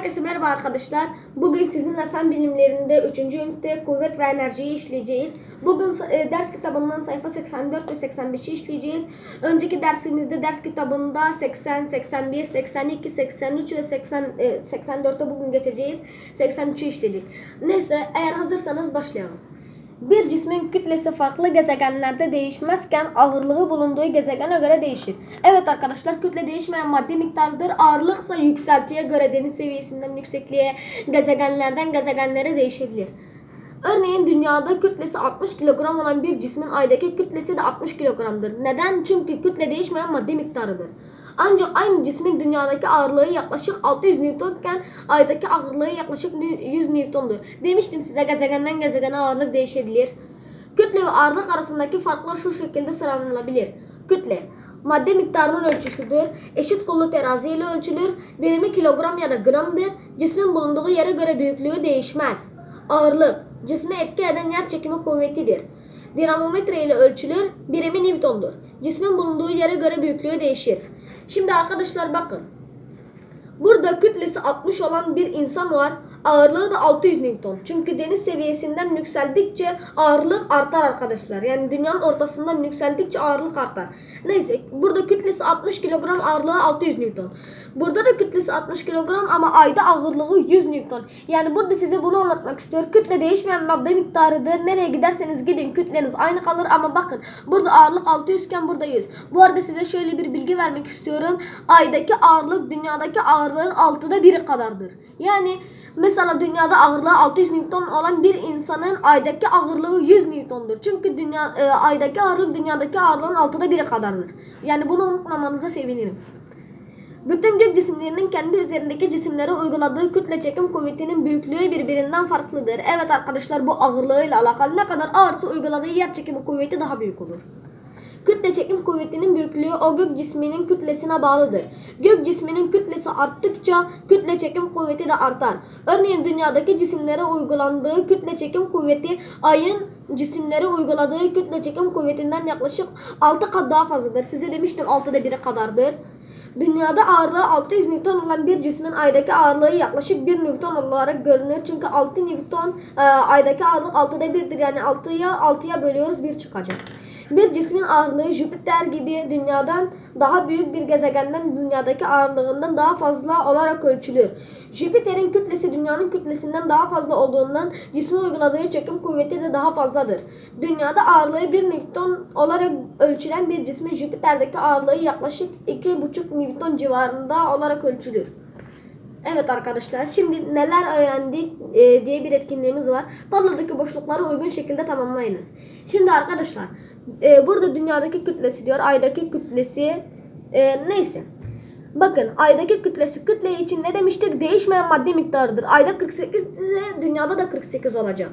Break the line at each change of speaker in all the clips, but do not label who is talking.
Herkese merhaba arkadaşlar. Bugün sizinle fen bilimlerinde 3. ünite kuvvet ve enerjiyi işleyeceğiz. Bugün e, ders kitabından sayfa 84 ve 85'i işleyeceğiz. Önceki dersimizde ders kitabında 80, 81, 82, 83 ve 80, e, 84'te bugün geçeceğiz. 83'ü işledik. Neyse eğer hazırsanız başlayalım. Bir cismin kütlesi farklı gezegenlerde değişmezken ağırlığı bulunduğu gezegene göre değişir. Evet arkadaşlar kütle değişmeyen madde miktarıdır. Ağırlıksa yükseltiye göre deniz seviyesinden yüksekliğe, gezegenlerden gezegenlere değişebilir. Örneğin dünyada kütlesi 60 kilogram olan bir cismin aydaki kütlesi de 60 kilogramdır. Neden? Çünkü kütle değişmeyen madde miktarıdır. Ancak aynı cismin dünyadaki ağırlığı yaklaşık 600 Newton iken aydaki ağırlığı yaklaşık 100 Newton'dur. Demiştim size gezegenden gezegene ağırlık değişebilir. Kütle ve ağırlık arasındaki farklar şu şekilde sıralanabilir. Kütle madde miktarının ölçüsüdür. Eşit kollu terazi ile ölçülür. Birimi kilogram ya da gramdır. Cismin bulunduğu yere göre büyüklüğü değişmez. Ağırlık cisme etki eden yer çekimi kuvvetidir. Dinamometre ile ölçülür. Birimi Newton'dur. Cismin bulunduğu yere göre büyüklüğü değişir. Şimdi arkadaşlar bakın. Burada kütlesi 60 olan bir insan var. Ağırlığı da 600 Newton. Çünkü deniz seviyesinden yükseldikçe ağırlık artar arkadaşlar. Yani dünyanın ortasından yükseldikçe ağırlık artar. Neyse burada kütlesi 60 kilogram ağırlığı 600 Newton. Burada da kütlesi 60 kilogram ama ayda ağırlığı 100 Newton. Yani burada size bunu anlatmak istiyorum. Kütle değişmeyen madde miktarıdır. Nereye giderseniz gidin kütleniz aynı kalır ama bakın burada ağırlık 600 iken burada 100. Bu arada size şöyle bir bilgi vermek istiyorum. Aydaki ağırlık dünyadaki ağırlığın altıda biri kadardır. Yani Mesela dünyada ağırlığı 600 Newton olan bir insanın aydaki ağırlığı 100 Newton'dur. Çünkü dünya e, aydaki ağırlık dünyadaki ağırlığın altıda biri kadardır. Yani bunu unutmamanıza sevinirim. Bütün gök cisimlerinin kendi üzerindeki cisimlere uyguladığı kütle çekim kuvvetinin büyüklüğü birbirinden farklıdır. Evet arkadaşlar bu ağırlığıyla alakalı ne kadar ağırsa uyguladığı yer çekimi kuvveti daha büyük olur. Kütle çekim kuvvetinin büyüklüğü o gök cisminin kütlesine bağlıdır. Gök cisminin kütlesi arttıkça kütle çekim kuvveti de artar. Örneğin dünyadaki cisimlere uygulandığı kütle çekim kuvveti ayın cisimlere uyguladığı kütle çekim kuvvetinden yaklaşık 6 kat daha fazladır. Size demiştim 6'da 1'e kadardır. Dünyada ağırlığı 600 Newton olan bir cismin aydaki ağırlığı yaklaşık 1 Newton olarak görünür. Çünkü 6 Newton e, aydaki ağırlık 6'da 1'dir. Yani 6'ya 6'ya bölüyoruz 1 çıkacak. Bir cismin ağırlığı Jüpiter gibi dünyadan daha büyük bir gezegenden dünyadaki ağırlığından daha fazla olarak ölçülür. Jüpiter'in kütlesi dünyanın kütlesinden daha fazla olduğundan cisme uyguladığı çekim kuvveti de daha fazladır. Dünyada ağırlığı 1 Newton olarak ölçülen bir cismin Jüpiter'deki ağırlığı yaklaşık 2,5 Newton civarında olarak ölçülür. Evet arkadaşlar şimdi neler öğrendik e, diye bir etkinliğimiz var. Tablodaki boşlukları uygun şekilde tamamlayınız. Şimdi arkadaşlar e, burada dünyadaki kütlesi diyor aydaki kütlesi e, neyse. Bakın aydaki kütlesi kütle için ne demiştik? Değişmeyen madde miktarıdır. Ayda 48 ise dünyada da 48 olacak.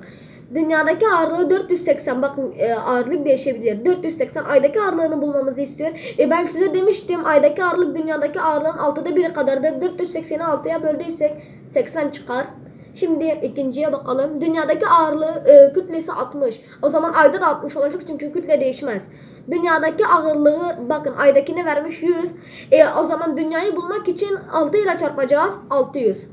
Dünyadaki ağırlığı 480. Bakın e, ağırlık değişebilir. 480 aydaki ağırlığını bulmamızı istiyor. E, ben size demiştim aydaki ağırlık dünyadaki ağırlığın 6'da 1'i kadardır. 480'i 6'ya böldüysek 80 çıkar. Şimdi ikinciye bakalım. Dünyadaki ağırlığı e, kütlesi 60. O zaman ayda da 60 olacak çünkü kütle değişmez. Dünyadaki ağırlığı bakın aydakine vermiş 100. E, o zaman dünyayı bulmak için 6 ile çarpacağız. 600.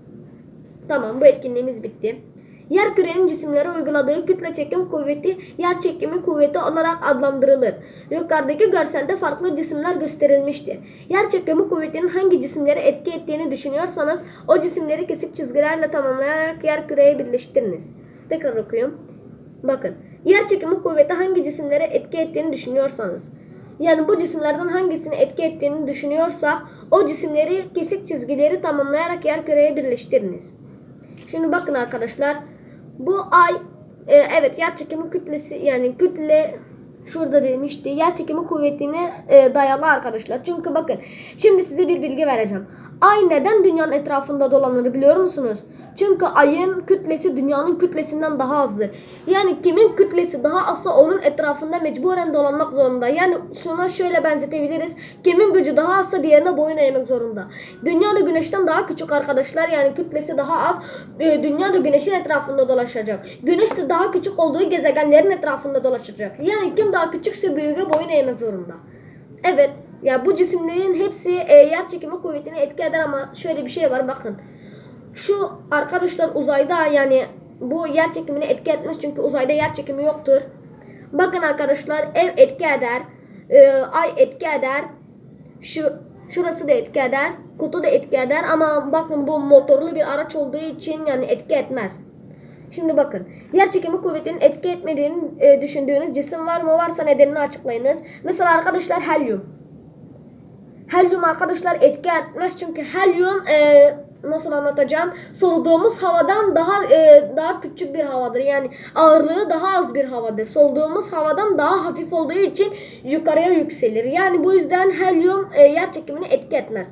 Tamam bu etkinliğimiz bitti. Yer kürenin cisimlere uyguladığı kütle çekim kuvveti yer çekimi kuvveti olarak adlandırılır. Yukarıdaki görselde farklı cisimler gösterilmiştir. Yer çekimi kuvvetinin hangi cisimlere etki ettiğini düşünüyorsanız o cisimleri kesik çizgilerle tamamlayarak yer küreye birleştiriniz. Tekrar okuyayım. Bakın. Yer çekimi kuvveti hangi cisimlere etki ettiğini düşünüyorsanız. Yani bu cisimlerden hangisini etki ettiğini düşünüyorsak o cisimleri kesik çizgileri tamamlayarak yer küreye birleştiriniz. Şimdi bakın arkadaşlar. Bu ay e, evet yer çekimi kütlesi yani kütle şurada demişti. Yer çekimi kuvvetine e, dayalı arkadaşlar. Çünkü bakın şimdi size bir bilgi vereceğim. Ay neden dünyanın etrafında dolanır biliyor musunuz? Çünkü ayın kütlesi dünyanın kütlesinden daha azdır. Yani kimin kütlesi daha azsa onun etrafında mecburen dolanmak zorunda. Yani şuna şöyle benzetebiliriz. Kimin gücü daha azsa diğerine boyun eğmek zorunda. Dünya da güneşten daha küçük arkadaşlar. Yani kütlesi daha az. Ee, Dünya da güneşin etrafında dolaşacak. Güneş de daha küçük olduğu gezegenlerin etrafında dolaşacak. Yani kim daha küçükse büyüğe boyun eğmek zorunda. Evet. Ya bu cisimlerin hepsi e, yer çekimi kuvvetine etki eder ama şöyle bir şey var bakın. Şu arkadaşlar uzayda yani bu yer çekimine etki etmez çünkü uzayda yer çekimi yoktur. Bakın arkadaşlar ev etki eder. e, ay etki eder. Şu şurası da etki eder. Kutu da etki eder ama bakın bu motorlu bir araç olduğu için yani etki etmez. Şimdi bakın. Yer çekimi kuvvetinin etki etmediğini e, düşündüğünüz cisim var mı? Varsa nedenini açıklayınız. Mesela arkadaşlar helyum. Helyum arkadaşlar etki etmez çünkü helyum e, nasıl anlatacağım? Soluduğumuz havadan daha e, daha küçük bir havadır. Yani ağırlığı daha az bir havadır. Soluduğumuz havadan daha hafif olduğu için yukarıya yükselir. Yani bu yüzden helyum e, yer çekimini etki etmez.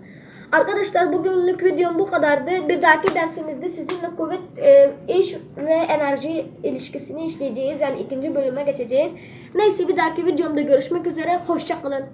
Arkadaşlar bugünlük videom bu kadardı. Bir dahaki dersimizde sizinle kuvvet, e, iş ve enerji ilişkisini işleyeceğiz. Yani ikinci bölüme geçeceğiz. Neyse bir dahaki videomda görüşmek üzere. Hoşçakalın.